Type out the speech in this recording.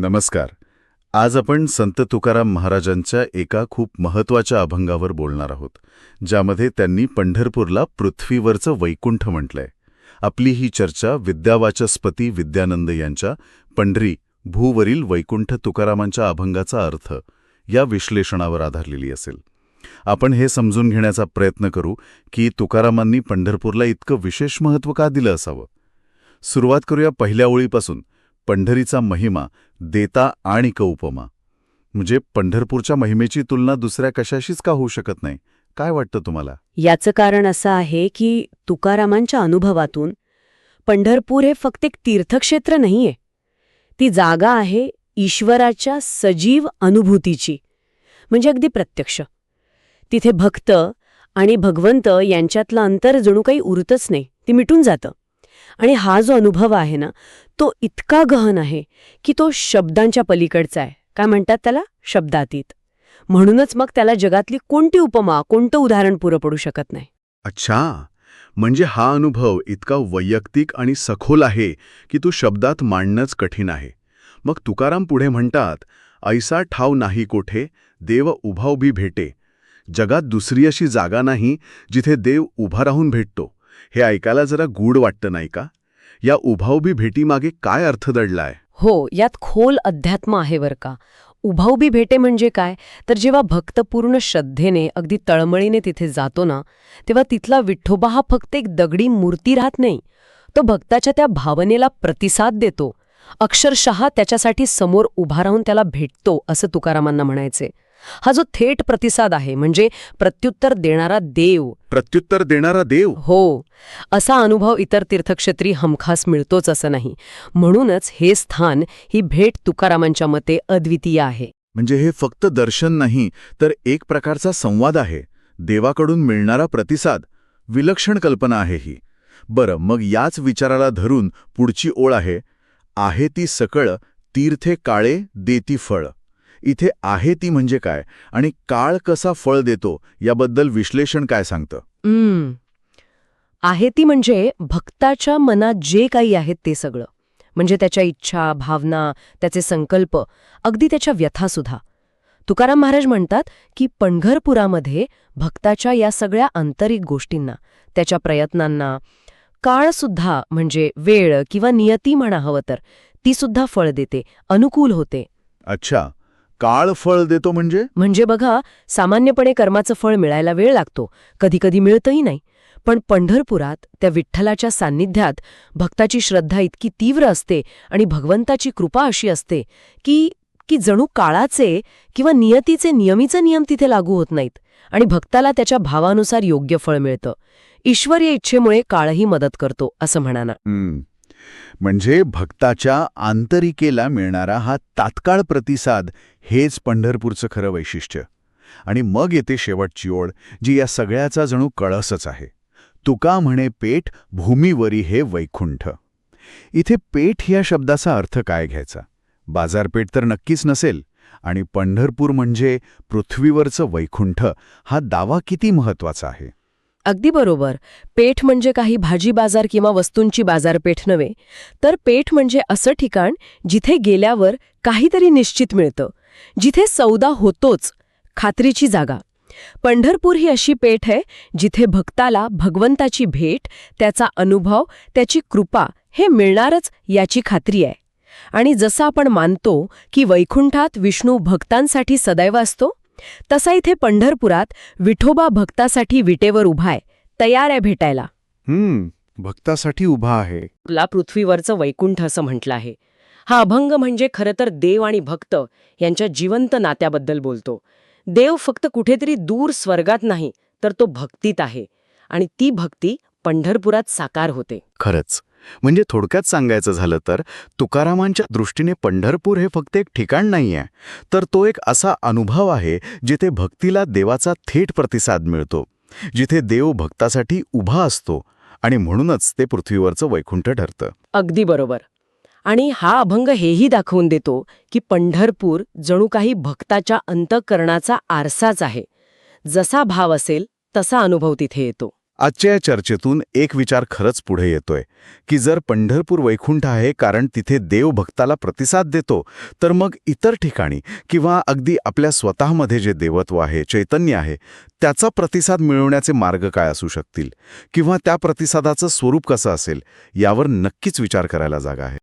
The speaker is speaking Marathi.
नमस्कार. आज आपण संत तुकाराम महाराजांच्या एका खूप महत्त्वाच्या अभंगावर बोलणार आहोत ज्यामध्ये त्यांनी पंढरपूरला पृथ्वीवरचं वैकुंठ म्हटलंय. आपली ही चर्चा विद्यावाचस्पती विद्यानंद यांच्या पंढरी भूवरील वैकुंठ तुकारामांच्या अभंगाचा अर्थ या विश्लेषणावर आधारलेली असेल. आपण हे समजून घेण्याचा प्रयत्न करू की तुकारामांनी पंढरपूरला इतकं विशेष महत्त्व का दिलं असावं? सुरुवात करूया पहिल्या ओळीपासून. पंढरीचा महिमा देता आणि क उपमा. म्हणजे पंढरपूरच्या महिमेची तुलना दुसऱ्या कशाशीच का होऊ शकत नाही? काय वाटतं तुम्हाला? याचं कारण असं आहे की तुकारामांच्या अनुभवातून पंढरपूर हे फक्त एक तीर्थक्षेत्र नाहीये. ती जागा आहे ईश्वराच्या सजीव अनुभूतीची. म्हणजे अगदी प्रत्यक्ष. तिथे भक्त आणि भगवंत यांच्यातलं अंतर जणू काही उरतच नाही. ते मिटून जातं. आणि हा जो अनुभव आहे ना तो इतका गहन आहे की तो शब्दांच्या पलीकडचा आहे. काय म्हणतात त्याला? शब्दातीत. म्हणूनच मग त्याला जगातली कोणती उपमा कोणतं उदाहरण पुरं पडू शकत नाही? अच्छा. म्हणजे हा अनुभव इतका वैयक्तिक आणि सखोल आहे की तो शब्दात मांडणंच कठीण आहे. मग तुकाराम पुढे म्हणतात ऐसा ठाव नाही कोठे देव उभा उभी भेटे. जगात दुसरी अशी जागा नाही जिथे देव उभा राहून भेटतो. हे ऐकायला जरा गूढ वाटतं नाही का? या उभाऊबी भेटीमागे काय अर्थ दडलाय? हो यात खोल अध्यात्म आहे बर का. उभाऊबी भेटे म्हणजे काय? तर जेव्हा भक्त पूर्ण श्रद्धेने अगदी तळमळीने तिथे जातो ना तेव्हा तिथला विठ्ठोबा हा फक्त एक दगडी मूर्ती राहत नाही. तो भक्ताच्या त्या भावनेला प्रतिसाद देतो. अक्षरशः त्याच्यासाठी समोर उभा राहून त्याला भेटतो असं तुकारामांना म्हणायचे. हा जो थेट प्रतिसाद आहे म्हणजे प्रत्युत्तर देणारा देव. प्रत्युत्तर देणारा देव? हो. असा अनुभव इतर तीर्थक्षेत्री हमखास मिळतोच असं नाही. म्हणूनच हे स्थान ही भेट तुकारामांच्या मते अद्वितीय आहे. म्हणजे हे फक्त दर्शन नाही तर एक प्रकारचा संवाद आहे. देवाकडून मिळणारा प्रतिसाद विलक्षण कल्पना आहे ही. बरं मग याच विचाराला धरून पुढची ओळ आहे. आहे ती सकळ तीर्थे काळे देती फळ. इथे आहे ती म्हणजे काय आणि काळ कसा फळ देतो याबद्दल विश्लेषण काय सांगतं? आहे ती म्हणजे भक्ताच्या मनात जे काही आहेत ते सगळं. म्हणजे त्याच्या इच्छा भावना त्याचे संकल्प अगदी त्याच्या व्यथासुद्धा तुकाराम महाराज म्हणतात की पंढरपुरामध्ये भक्ताच्या या सगळ्या आंतरिक गोष्टींना त्याच्या प्रयत्नांना काळसुद्धा म्हणजे वेळ किंवा नियती म्हणा हवं तर ती सुद्धा फळ देते अनुकूल होते. अच्छा. काळ फळ देतो म्हणजे? म्हणजे बघा सामान्यपणे कर्माचं फळ मिळायला वेळ लागतो. कधीकधी मिळतही नाही. पण पंढरपुरात त्या विठ्ठलाच्या सान्निध्यात भक्ताची श्रद्धा इतकी तीव्र असते आणि भगवंताची कृपा अशी असते की की जणू काळाचे किंवा नियतीचे नियमीचे नियम तिथे लागू होत नाहीत आणि भक्ताला त्याच्या भावानुसार योग्य फळ मिळतं. ईश्वरीय इच्छेमुळे काळही मदत करतो असं म्हणाना. म्हणजे भक्ताच्या आंतरिकेला मिळणारा हा तात्काळ प्रतिसाद हेच पंढरपूरचं खरं वैशिष्ट्य. आणि मग येते शेवटची ओळ जी या सगळ्याचा जणू कळसच आहे. तुका म्हणे पेठ भूमीवरी हे वैकुंठ. इथे पेठ या शब्दाचा अर्थ काय घ्यायचा? बाजारपेठ तर नक्कीच नसेल आणि पंढरपूर म्हणजे पृथ्वीवरचं वैकुंठ हा दावा किती महत्त्वाचा आहे? अगदी बरोबर. पेठ म्हणजे काही भाजी बाजार किंवा वस्तूंची बाजारपेठ नव्हे तर पेठ म्हणजे असं ठिकाण जिथे गेल्यावर काहीतरी निश्चित मिळतं जिथे सौदा होतोच खात्रीची जागा. पंढरपूर ही अशी पेठ आहे जिथे भक्ताला भगवंताची भेट त्याचा अनुभव त्याची कृपा हे मिळणारच याची खात्री आहे. आणि जसं आपण मानतो की वैकुंठात विष्णू भक्तांसाठी सदैव असतो तसा इथे पंढरपुरात विठोबा भक्तासाठी विटेवर उभा आहे. तयार आहे भेटायला. हम्म भक्तासाठी उभा आहे. ला पृथ्वीवरचं वैकुंठ असं म्हटलं आहे. हा अभंग म्हणजे खरं तर देव आणि भक्त यांच्या जिवंत नात्याबद्दल बोलतो. देव फक्त कुठेतरी दूर स्वर्गात नाही तर तो भक्तीत आहे. आणि ती भक्ती पंढरपुरात साकार होते. खरंच. म्हणजे थोडक्यात सांगायचं झालं तर तुकारामांच्या दृष्टीने पंढरपूर हे फक्त एक ठिकाण नाहीये तर तो एक असा अनुभव आहे जिथे भक्तीला देवाचा थेट प्रतिसाद मिळतो जिथे देव भक्तासाठी उभा असतो आणि म्हणूनच ते पृथ्वीवरचं वैकुंठ ठरतं. अगदी बरोबर. आणि हा अभंग हेही दाखवून देतो की पंढरपूर जणू काही भक्ताच्या अंतःकरणाचा आरसाच आहे. जसा भाव असेल तसा अनुभव तिथे येतो. आजच्या या चर्चेतून एक विचार खरंच पुढे येतोय की जर पंढरपूर वैकुंठ आहे कारण तिथे देव भक्ताला प्रतिसाद देतो तर मग इतर ठिकाणी किंवा अगदी आपल्या स्वतःमध्ये जे देवत्व आहे चैतन्य आहे त्याचा प्रतिसाद मिळवण्याचे मार्ग काय असू शकतील? किंवा त्या प्रतिसादाचं स्वरूप कसं असेल? यावर नक्कीच विचार करायला जागा आहे.